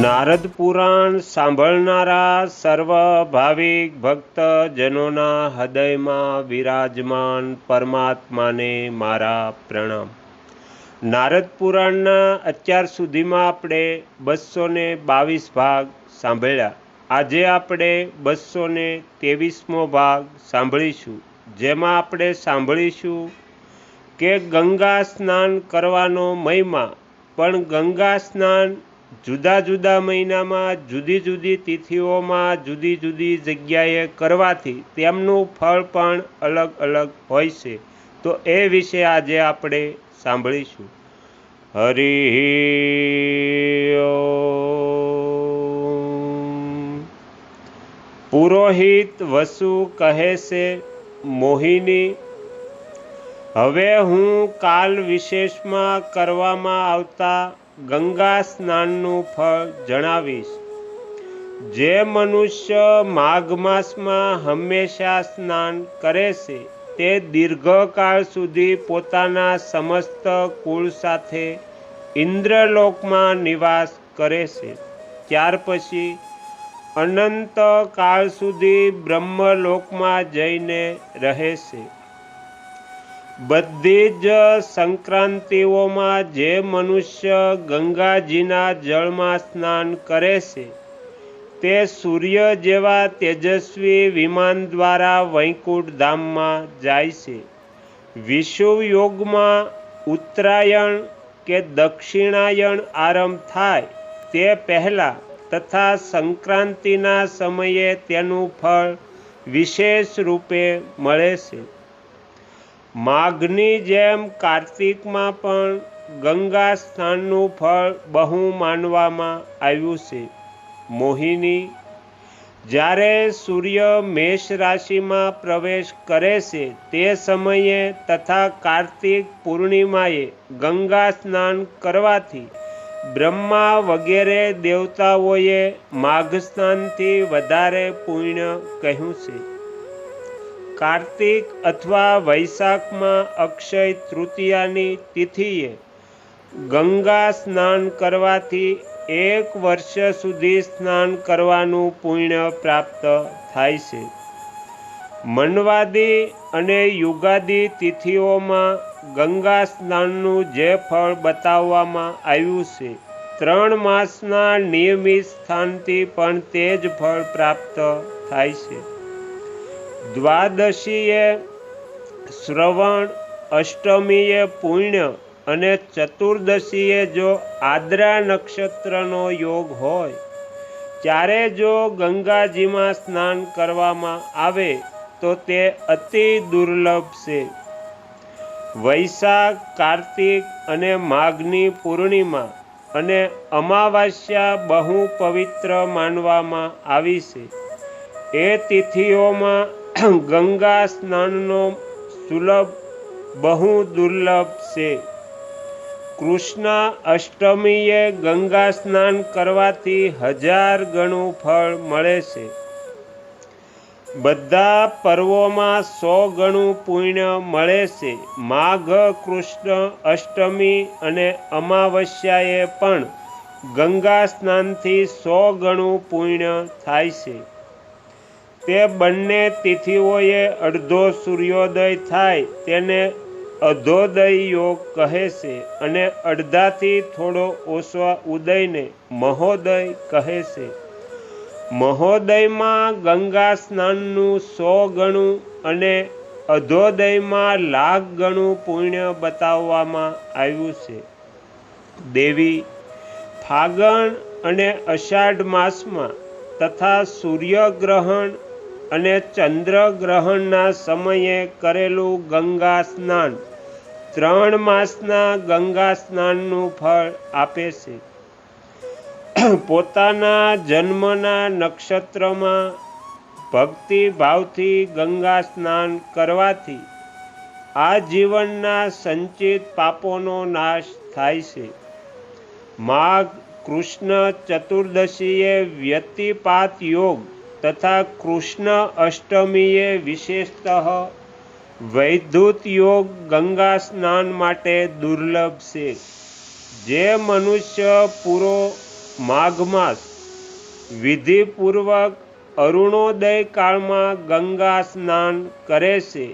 નારદ પુરાણ સાંભળનારા સર્વ ભાવિક ભક્તજનોના હૃદયમાં વિરાજમાન પરમાત્માને મારા પ્રણામ. નારદ પુરાણના અત્યાર સુધીમાં આપણે બસો ને બાવીસ ભાગ સાંભળ્યા. આજે આપણે બસો ને ત્રેવીસમો ભાગ સાંભળીશું. જેમાં આપણે સાંભળીશું કે ગંગા સ્નાન કરવાનો મહિમા. પણ ગંગા સ્નાન જુદા જુદા મહિનામાં જુદી જુદી તિથિઓમાં જુદી જુદી જગ્યાએ કરવાથી તેમનું ફળ પણ અલગ અલગ હોય છે. તો એ વિશે આજે આપણે સાંભળીશું. હરિ પુરોહિત વસુ કહે છે, મોહિની, હવે હું કાલ વિશેષમાં કરવામાં આવતા ગંગા સ્નાનનું ફળ જણાવીશ. જે મનુષ્ય માઘ માસમાં હંમેશા સ્નાન કરે છે, તે દીર્ઘકાળ સુધી પોતાના સમસ્ત કુળ સાથે ઇન્દ્રલોકમાં નિવાસ કરે છે. ત્યાર પછી અનંત કાળ સુધી બ્રહ્મલોકમાં જઈને રહે છે. બધી જ સંક્રાંતિઓમાં જે મનુષ્ય ગંગાજીના જળમાં સ્નાન કરે છે, તે સૂર્ય જેવા તેજસ્વી વિમાન દ્વારા વૈકુંઠ ધામમાં જાય છે. વિષુવ યોગમાં ઉત્તરાયણ કે દક્ષિણાયણ આરંભ થાય, તે પહેલાં તથા સંક્રાંતિના સમયે તેનું ફળ વિશેષ રૂપે મળે છે. માઘની જેમ કાર્તિકમાં પણ ગંગા સ્નાનનું ફળ બહુ માનવામાં આવ્યું છે. મોહિની જ્યારે સૂર્ય મેષ રાશિમાં પ્રવેશ કરે છે, તે સમયે તથા કાર્તિક પૂર્ણિમાએ ગંગા સ્નાન કરવાથી બ્રહ્મા વગેરે દેવતાઓએ માઘ સ્નાનથી વધારે પુણ્ય કહ્યું છે. કાર્તિક અથવા વૈશાખમાં અક્ષય તૃતીયાની તિથિએ ગંગા સ્નાન કરવાથી એક વર્ષ સુધી સ્નાન કરવાનું પુણ્ય પ્રાપ્ત થાય છે. મનવાદી અને યુગાદી તિથિઓમાં ગંગા સ્નાનનું જે ફળ બતાવવામાં આવ્યું છે, ત્રણ માસના નિયમિત સ્થાનથી પણ તે જ ફળ પ્રાપ્ત થાય છે. દ્વાદશીએ શ્રવણ, અષ્ટમીએ પુણ્ય અને ચતુર્દશીએ જો આદ્રા નક્ષત્રનો યોગ હોય, ત્યારે જો ગંગાજીમાં સ્નાન કરવામાં આવે, તો તે અતિ દુર્લભ છે. વૈશાખ, કાર્તિક અને માઘની પૂર્ણિમા અને અમાવાસ્યા બહુ પવિત્ર માનવામાં આવી છે. એ તિથિઓમાં ગંગા સ્નાનનો સુલભ, બહુ દુર્લભ છે. કૃષ્ણ અષ્ટમીએ ગંગા સ્નાન કરવાથી હજાર ગણું ફળ મળે છે. બધા પર્વોમાં સો ગણું પુણ્ય મળે છે. માઘ, કૃષ્ણ અષ્ટમી અને અમાવસ્યાએ પણ ગંગા સ્નાનથી સો ગણું પુણ્ય થાય છે. તે બંને તિથિઓએ અડધો સૂર્યોદય થાય તેને અધોદય યોગ કહે છે અને અડધાથી થોડો ઓછો ઉદયને મહોદય કહે છે. મહોદયમાં ગંગા સ્નાનનું સો ગણું અને અધોદયમાં લાખ ગણું પુણ્ય બતાવવામાં આવ્યું છે. દેવી ફાગણ અને અષાઢ માસમાં તથા સૂર્યગ્રહણ અને ચંદ્રગ્રહણના સમયે કરેલું ગંગા સ્નાન ત્રણ માસના ગંગા સ્નાનનું ફળ આપે છે. પોતાના જન્મના નક્ષત્રમાં ભક્તિ ભાવથી ગંગા સ્નાન કરવાથી આ જીવનના સંચિત પાપોનો નાશ થાય છે. માઘ કૃષ્ણ ચતુર્દશીએ વ્યતિપાત યોગ તથા કૃષ્ણ અષ્ટમીએ વિશેષતઃ વૈદ્યુત યોગ ગંગા સ્નાન માટે દુર્લભ છે. જે મનુષ્ય પૂરો માઘ માસ વિધિપૂર્વક અરુણોદય કાળમાં ગંગા સ્નાન કરે છે.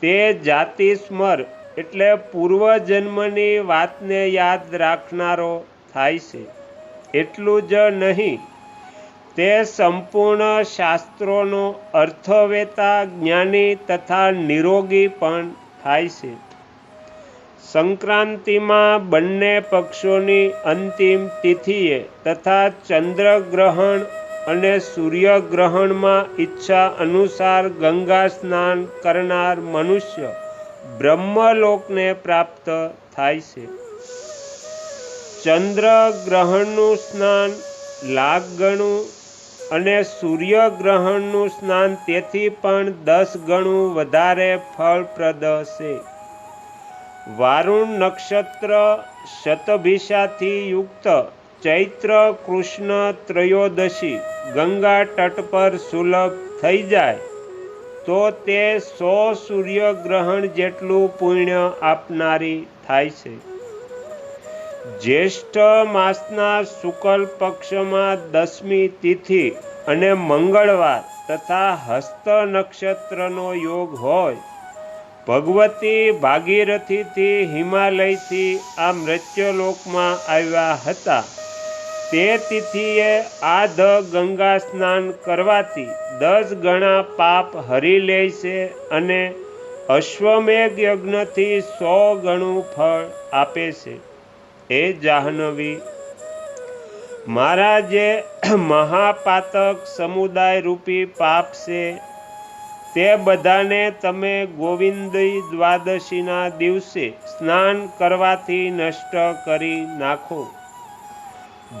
તે જાતિ સ્મર એટલે પૂર્વજન્મની વાતને યાદ રાખનારો થાય છે. એટલું જ નહીં તે સંપૂર્ણ શાસ્ત્રોનો અર્થવેતા જ્ઞાની તથા નિરોગી પણ થાય છે. સંક્રાંતિમાં બંને પક્ષોની અંતિમ તિથિએ તથા ચંદ્રગ્રહણ અને સૂર્યગ્રહણમાં ઈચ્છા અનુસાર ગંગા સ્નાન કરનાર મનુષ્ય બ્રહ્મલોકને પ્રાપ્ત થાય છે. ચંદ્રગ્રહણનું સ્નાન લાખ ગણું અને સૂર્યગ્રહણનું સ્નાન તેથી પણ દસ ગણું વધારે ફળપ્રદ છે વારુણ નક્ષત્ર શતભિષાથી યુક્ત ચૈત્ર કૃષ્ણ ત્રયોદશી ગંગા તટ પર સુલભ થઈ જાય, તો તે સો સૂર્યગ્રહણ જેટલું પુણ્ય આપનારી થાય છે. જ્યેષ્ઠ માસના શુક્લ પક્ષમાં દસમી તિથિ અને મંગળવાર તથા હસ્ત નક્ષત્રનો યોગ હોય. ભગવતી ભાગીરથીથી હિમાલયથી આ મૃત્યુલોકમાં આવ્યા હતા. તે તિથિએ આ ધ ગંગા સ્નાન કરવાથી દસ ગણા પાપ હરી લે છે અને અશ્વમેઘ યજ્ઞથી સો ગણું ફળ આપે છે. એ જાહ્નવી, મારા જે મહાપાતક સમુદાય રૂપી પાપ છે, તે બધાને તમે ગોવિંદી દ્વાદશીના દિવસે સ્નાન કરવાથી નષ્ટ કરી નાખો.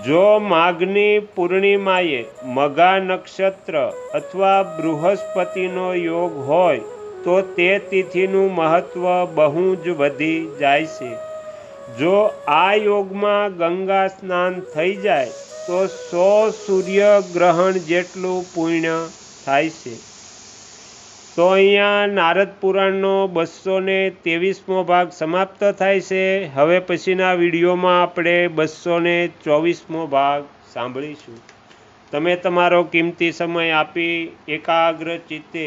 જો માઘની પૂર્ણિમાએ મઘા નક્ષત્ર અથવા બૃહસ્પતિનો યોગ હોય, તો તે તિથિનું મહત્ત્વ બહુ જ વધી જાય છે. જો આ યોગમાં ગંગા સ્નાન થઈ જાય, તો સો સૂર્યગ્રહણ જેટલું પુણ્ય થાય છે. તો અહીંયા નારદ પુરાણનો બસો ને ત્રેવીસમો ભાગ સમાપ્ત થાય છે. હવે પછીના વિડીયોમાં આપણે બસો ને ચોવીસમો ભાગ સાંભળીશું. તમે તમારો કિંમતી સમય આપી એકાગ્ર ચિત્તે